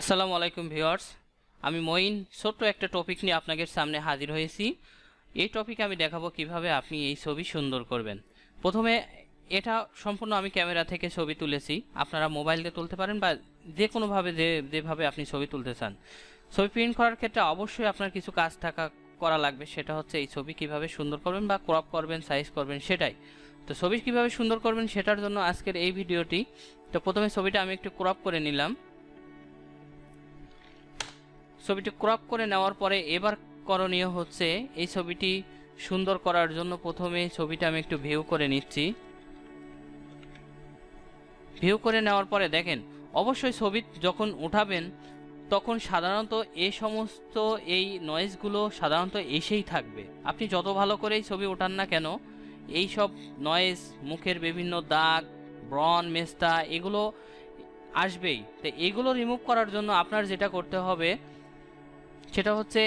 আসসালামু আলাইকুম ভিউয়ার্স। আমি মঈন। ছোট্ট একটা টপিক নিয়ে আপনাদের সামনে হাজির হয়েছি। এই টপিকে আমি দেখাবো কীভাবে আপনি এই ছবি সুন্দর করবেন। প্রথমে এটা সম্পূর্ণ আমি ক্যামেরা থেকে ছবি তুলেছি। আপনারা মোবাইল দিয়ে তুলতে পারেন বা যে কোনোভাবে যে যেভাবে আপনি ছবি তুলতে চান। ছবি প্রিন্ট করার ক্ষেত্রে অবশ্যই আপনার কিছু কাজ থাকা করা লাগবে। সেটা হচ্ছে এই ছবি কীভাবে সুন্দর করবেন বা ক্রপ করবেন সাইজ করবেন, সেটাই। তো ছবি কীভাবে সুন্দর করবেন সেটার জন্য আজকের এই ভিডিওটি। তো প্রথমে ছবিটা আমি একটু ক্রপ করে নিলাম। ছবিটি ক্রপ করে নেওয়ার পরে এবার করণীয় হচ্ছে এই ছবিটি সুন্দর করার জন্য প্রথমে ছবিটা আমি একটু ভিউ করে নিচ্ছি। ভিউ করে নেওয়ার পরে দেখেন, অবশ্যই ছবি যখন উঠাবেন, তখন সাধারণত এই সমস্ত এই নয়েজগুলো সাধারণত এসেই থাকবে। আপনি যত ভালো করেই ছবি ওঠান না কেন, এই সব নয়েজ মুখের বিভিন্ন দাগ ব্রন মেস্তা, এগুলো আসবেই। তো এগুলো রিমুভ করার জন্য আপনার যেটা করতে হবে সেটা হচ্ছে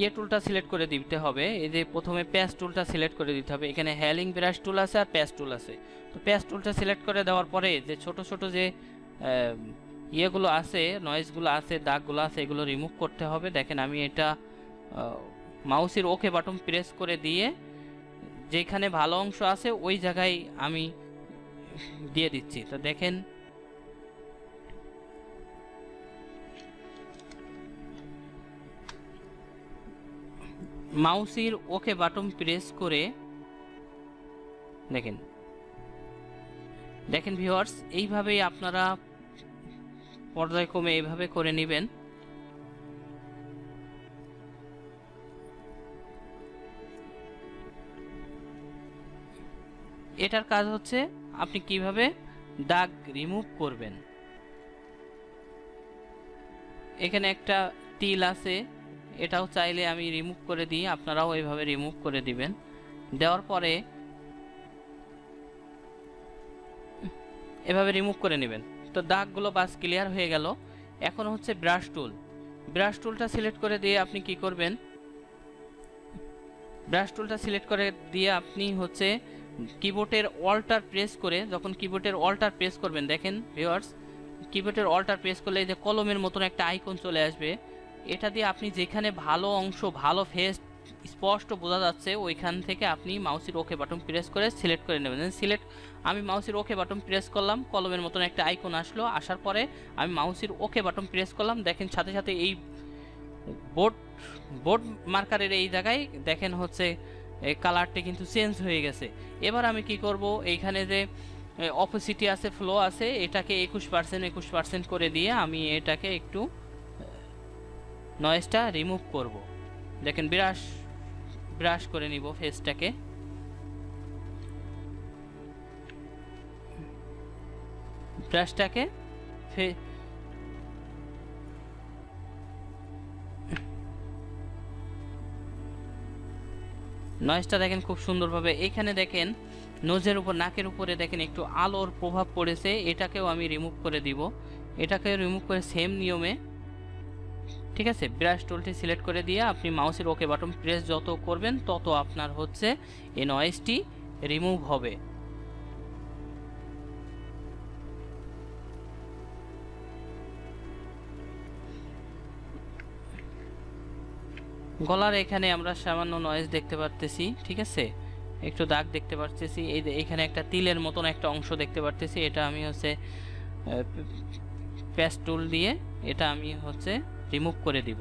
ইয়ে টুলটা সিলেক্ট করে দিতে হবে। এই যে প্রথমে প্যাস টুলটা সিলেক্ট করে দিতে হবে। এখানে হ্যালিং ব্রাশ টুল আছে আর প্যাস টুল আছে। তো প্যাস টুলটা সিলেক্ট করে দেওয়ার পরে যে ছোট ছোট যে ইয়েগুলো আছে নয়েজগুলো আছে, দাগগুলো আছে, এগুলো রিমুভ করতে হবে। দেখেন আমি এটা মাউসের ওকে বাটন প্রেস করে দিয়ে যেখানে ভালো অংশ আছে ওই জায়গায় আমি দিয়ে দিচ্ছি। তো দেখেন মাউসের ওকে বাটন প্রেস করে দেখেন। দেখেন ভিউয়ার্স, এইভাবেই আপনারা পর্যায়ক্রমে এইভাবে করে নেবেন। এটার কাজ হচ্ছে আপনি কীভাবে দাগ রিমুভ করবেন। এখানে একটা তিল আছে। এটাও চাইলে আমি রিমুভ করে দিই, আপনারাও এইভাবে রিমুভ করে দিবেন। দেওয়ার পরে এভাবে রিমুভ করে নেবেন। তো দাগগুলো বাস ক্লিয়ার হয়ে গেল। এখন হচ্ছে ব্রাশ টুল ব্রাশ টুলটা সিলেক্ট করে দিয়ে আপনি কি করবেন? ব্রাশ টুলটা সিলেক্ট করে দিয়ে আপনি হচ্ছে কিবোর্ডের অল্টার প্রেস করে, যখন কিবোর্ডের অল্টার প্রেস করবেন, দেখেন ভিউয়ার্স কিবোর্ডের অল্টার প্রেস করলে এই যে কলমের মতন একটা আইকন চলে আসবে। এটা দিয়ে আপনি যেখানে ভালো অংশ, ভালো ফেস স্পষ্ট বোঝা যাচ্ছে, ওইখান থেকে আপনি মাউসের ওকে বাটন প্রেস করে সিলেক্ট করে নেবেন। সিলেক্ট আমি মাউসের ওকে বাটন প্রেস করলাম, কলমের মতন একটা আইকন আসলো, আসার পরে আমি মাউসের ওকে বাটন প্রেস করলাম, দেখেন সাথে সাথে এই বোর্ড বোর্ড মার্কারের এই জায়গায় দেখেন হচ্ছে কালারটা কিন্তু চেঞ্জ হয়ে গেছে। এবার আমি কি করব, এইখানে যে অপোসিটি আছে ফ্লো আছে, এটাকে একুশ পার্সেন্ট একুশ পার্সেন্ট করে দিয়ে আমি এটাকে একটু নয়েজটা রিমুভ করব। দেখেন ব্রাশ ব্রাশ করে নিব ফেসটাকে ব্রাশটাকে ফে নয়েজটা দেখেন খুব সুন্দরভাবে। এখানে দেখেন নোজের উপর, নাকের উপরে দেখেন একটু আলোর প্রভাব পড়েছে। এটাকেও আমি রিমুভ করে দিব। এটাকে রিমুভ করে সেম নিয়মে ঠিক আছে? ব্রাশ টুলটি সিলেক্ট করে দিয়ে আপনি মাউসের ওকে বাটন প্রেস যত করবেন, তত আপনার হচ্ছে এই নয়েজটি রিমুভ হবে। গলার এখানে আমরা সামান্য নয়েজ দেখতে পারতেছি, ঠিক আছে? একটু দাগ দেখতে পারতেছি, এই এখানে একটা তিলের মতন একটা অংশ দেখতে পারতেছি, এটা আমি হচ্ছে প্যাস টুল দিয়ে এটা আমি হচ্ছে রিমুভ করে দিব।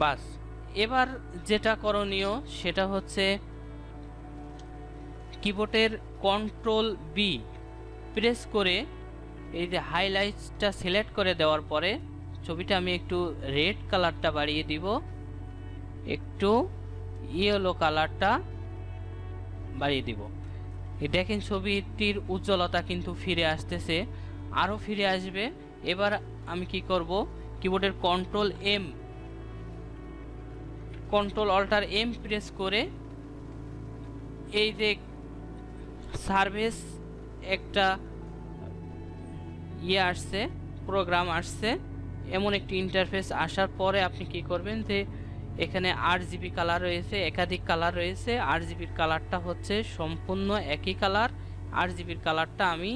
বাস, এবার যেটা করণীয় সেটা হচ্ছে কিবোর্ডের কন্ট্রোল বি প্রেস করে এই যে হাইলাইটসটা সিলেক্ট করে দেওয়ার পরে ছবিটা আমি একটু রেড কালারটা বাড়িয়ে দিব। একটু ইয়েলো কালারটা বাড়িয়ে দিব। দেখেন ছবিটির উজ্জ্বলতা কিন্তু ফিরে আসতেছে। আরও ফিরে আসবে। এবার আমি কি করব? কিবোর্ডের control M control alter M press করে এই যে সার্ভিস একটা ইয়ে আসছে প্রোগ্রাম আসছে, এমন একটি ইন্টারফেস আসার পরে আপনি কি করবেন যে এখানে আট জিবি কালার রয়েছে, একাধিক কালার রয়েছে আট জিবির কালারটা হচ্ছে সম্পূর্ণ একই কালার আট জিবির কালারটা আমি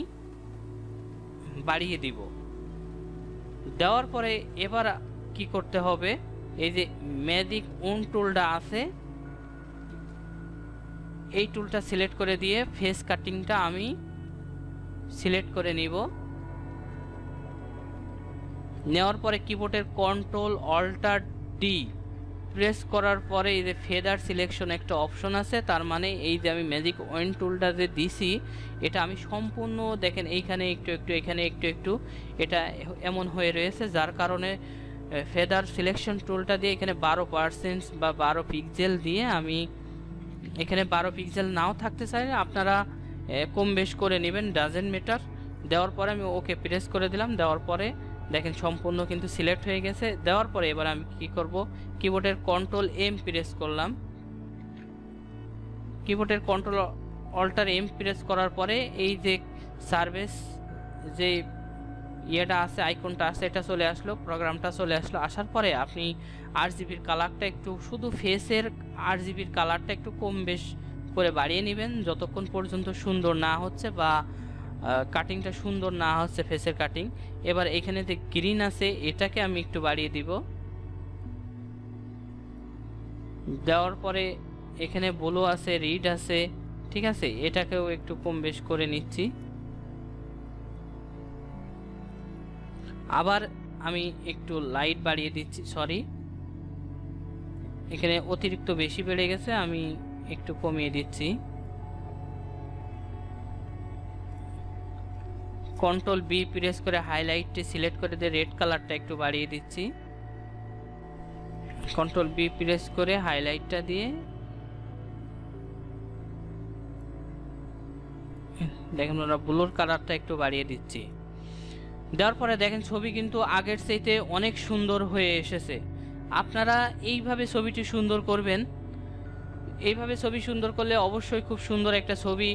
বাড়িয়ে দিব। দেওয়ার পরে এবার কি করতে হবে? এই যে ম্যাজিক ওন টুলটা আছে, এই টুলটা সিলেক্ট করে দিয়ে ফেস কাটিংটা আমি সিলেক্ট করে নিব। নেওয়ার পরে কিবোর্ডের কন্ট্রোল অল্টার ডি প্রেস করার পরে এই যে ফেদার সিলেকশন একটা অপশন আছে, তার মানে এই যে আমি ম্যাজিক ওয়েন টুলটা যে দিছি, এটা আমি সম্পূর্ণ দেখেন এইখানে একটু একটু, এখানে একটু একটু, এটা এমন হয়ে রয়েছে, যার কারণে ফেদার সিলেকশন টুলটা দিয়ে এখানে বারো পার্সেন্ট বা বারো পিক্সেল দিয়ে আমি এখানে বারো পিক্সেল নাও থাকতে চাইলে আপনারা কম বেশ করে নেবেন ডাজেন্ট মিটার দেওয়ার পরে আমি ওকে প্রেস করে দিলাম, দেওয়ার পরে দেখেন, সম্পূর্ণ কিন্তু সিলেক্ট হয়ে গেছে। দেওয়ার পরে এবার আমি কি করব? কিবোর্ডের কন্ট্রোল এম প্রেস করলাম। কিবোর্ডের কন্ট্রোল অল্টার এম প্রেস করার পরে এই যে সার্ভিস যে ইয়েটা আছে আইকনটা আছে, এটা চলে আসলো প্রোগ্রামটা চলে আসলো। আসার পরে আপনি আর জিবির কালারটা একটু, শুধু ফেসের আর জিবির কালারটা একটু কম বেশ করে বাড়িয়ে নেবেন। যতক্ষণ পর্যন্ত সুন্দর না হচ্ছে বা কাটিংটা সুন্দর না হচ্ছে ফেসের কাটিং এবার এখানে যে গ্রিন আছে, এটাকে আমি একটু বাড়িয়ে দিব। দেওয়ার পরে এখানে ব্লু আছে রিড আছে, ঠিক আছে? এটাকেও একটু কম বেশ করে নিচ্ছি। আবার আমি একটু লাইট বাড়িয়ে দিচ্ছি সরি এখানে অতিরিক্ত বেশি বেড়ে গেছে, আমি একটু কমিয়ে দিচ্ছি। কন্ট্রোল বি প্রেস করে হাইলাইটটি সিলেক্ট করে দিয়ে রেড কালারটা একটু বাড়িয়ে দিচ্ছি। কন্ট্রোল বি প্রেস করে হাইলাইটটা দিয়ে দেখেন ওরা ব্লুর কালারটা একটু বাড়িয়ে দিচ্ছি। দেওয়ার পরে দেখেন ছবি কিন্তু আগের চাইতে অনেক সুন্দর হয়ে এসেছে। আপনারা এইভাবে ছবিটি সুন্দর করবেন। এইভাবে ছবি সুন্দর করলে অবশ্যই খুব সুন্দর একটা ছবি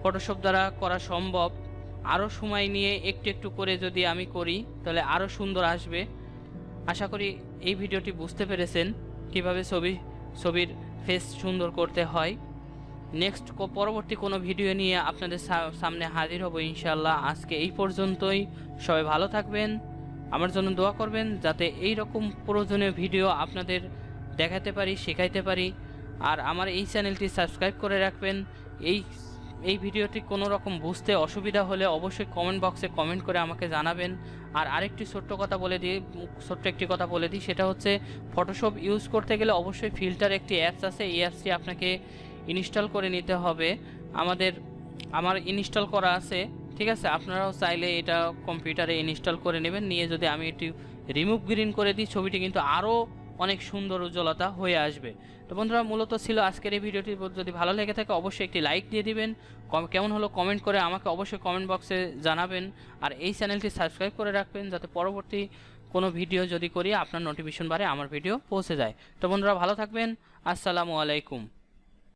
ফটোশপ দ্বারা করা সম্ভব। আরও সময় নিয়ে একটু একটু করে যদি আমি করি, তাহলে আরও সুন্দর আসবে। আশা করি এই ভিডিওটি বুঝতে পেরেছেন কীভাবে ছবি, ছবির ফেস সুন্দর করতে হয়। নেক্সট পরবর্তী কোনো ভিডিও নিয়ে আপনাদের সামনে হাজির হব ইনশাল্লাহ আজকে এই পর্যন্তই। সবাই ভালো থাকবেন। আমার জন্য দোয়া করবেন যাতে এই রকম প্রয়োজনীয় ভিডিও আপনাদের দেখাতে পারি, শেখাইতে পারি। আর আমার এই চ্যানেলটি সাবস্ক্রাইব করে রাখবেন। এই এই ভিডিওটি কোনো রকম বুঝতে অসুবিধা হলে অবশ্যই কমেন্ট বক্সে কমেন্ট করে আমাকে জানাবেন। আর আরেকটি ছোট্ট কথা বলে দিই, ছোট্ট একটি কথা বলে দিই, সেটা হচ্ছে ফটোশপ ইউজ করতে গেলে অবশ্যই ফিল্টার একটি অ্যাপস আছে, এই অ্যাপসটি আপনাকে ইনস্টল করে নিতে হবে। আমাদের, আমার ইনস্টল করা আছে, ঠিক আছে? আপনারাও চাইলে এটা কম্পিউটারে ইনস্টল করে নেবেন। নিয়ে যদি আমি এটি রিমুভ গ্রিন করে দিই, ছবিটি কিন্তু আরও অনেক সুন্দর উজ্জ্বলতা হয়ে আসবে। তো বন্ধুরা, মূলত ছিল আজকের এই ভিডিওটি। যদি ভালো লেগে থাকে, অবশ্যই একটি লাইক দিয়ে দিবেন। কেমন হলো কমেন্ট করে আমাকে অবশ্যই কমেন্ট বক্সে জানাবেন। আর এই চ্যানেলটি সাবস্ক্রাইব করে রাখবেন, যাতে পরবর্তী কোনো ভিডিও যদি করি, আপনার নোটিফিকেশন বারে আমার ভিডিও পৌঁছে যায়। তো বন্ধুরা, ভালো থাকবেন। আসসালামু আলাইকুম।